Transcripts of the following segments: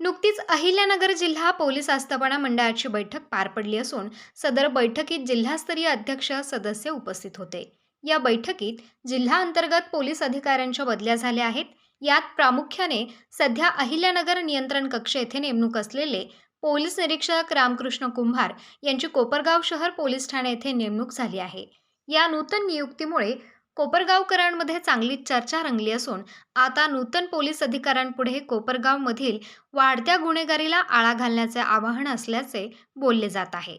नुकतीच अहिल्यानगर जिल्हा पोलीस आस्थापना मंडळाची बैठक पार पडली असून सदर बैठकीत जिल्हास्तरीय अध्यक्ष सदस्य उपस्थित होते. या बैठकीत जिल्हा अंतर्गत पोलीस अधिकाऱ्यांच्या बदल्या झाल्या आहेत. यात प्रामुख्याने सध्या अहिल्यानगर नियंत्रण कक्ष येथे नेमणूक असलेले पोलीस निरीक्षक रामकृष्ण कुंभार यांची कोपरगाव शहर पोलीस ठाणे येथे नेमणूक झाली आहे. या नूतन नियुक्तीमुळे कोपरगावकरांमध्ये चांगलीच चर्चा रंगली असून आता नूतन पोलीस अधिकाऱ्यांपुढे कोपरगावमधील वाढत्या गुन्हेगारीला आळा घालण्याचे आवाहन असल्याचे बोलले जात आहे.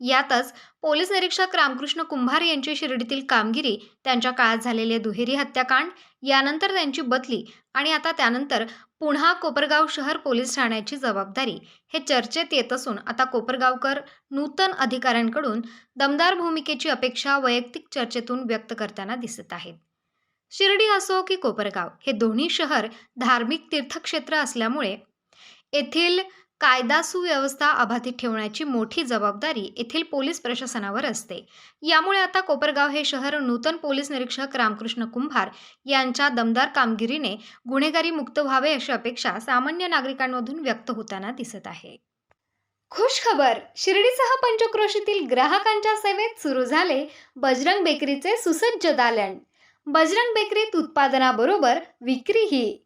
यातच पोलीस निरीक्षक रामकृष्ण कुंभार यांची शिर्डीतील कामगिरी त्यांच्या काळात झालेले दुहेरी हत्याकांड यानंतर त्यांची बदली आणि आता त्यानंतर पुन्हा कोपरगाव शहर पोलीस ठाण्याची जबाबदारी हे चर्चेत येत असून आता कोपरगावकर नूतन अधिकाऱ्यांकडून दमदार भूमिकेची अपेक्षा वैयक्तिक चर्चेतून व्यक्त करताना दिसत आहेत. शिर्डी असो की कोपरगाव हे दोन्ही शहर धार्मिक तीर्थक्षेत्र असल्यामुळे येथील कायदा सुव्यवस्था अबाधित ठेवण्याची मोठी जबाबदारी येथील पोलीस प्रशासनावर असते. यामुळे आता कोपरगाव हे शहर नूतन पोलीस निरीक्षक रामकृष्ण कुंभार यांच्या दमदार कामगिरीने गुन्हेगारी मुक्त व्हावे अशी अपेक्षा सामान्य नागरिकांमधून व्यक्त होताना दिसत आहे. खुश खबर शिर्डीसह पंचक्रोशीतील ग्राहकांच्या सेवेत सुरू झाले बजरंग बेकरीचे सुसज्ज दालन. बजरंग बेकरीत उत्पादनाबरोबर विक्रीही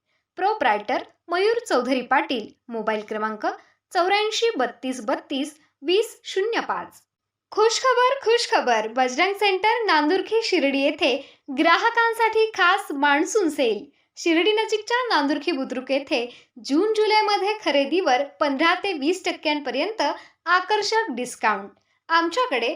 प्रोप्रायटर मयूर चौधरी पाटील मोबाईल क्रमांक चौऱ्याऐंशी बत्तीस बत्तीस वीस शून्य पाच. खुश खबर खुश खबर बजरंग सेंटर नांदुर्खी शिर्डी येथे ग्राहकांसाठी खास मान्सून सेल. शिर्डी नजीकच्या नांदुर्खी बुद्रुक येथे जून जुलैमध्ये खरेदीवर पंधरा ते वीस टक्क्यांपर्यंत आकर्षक डिस्काउंट आमच्याकडे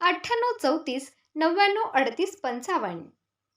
अठ्ठ्याण्णव चौतीस नव्याण्णव अडतीस पंचावन्न.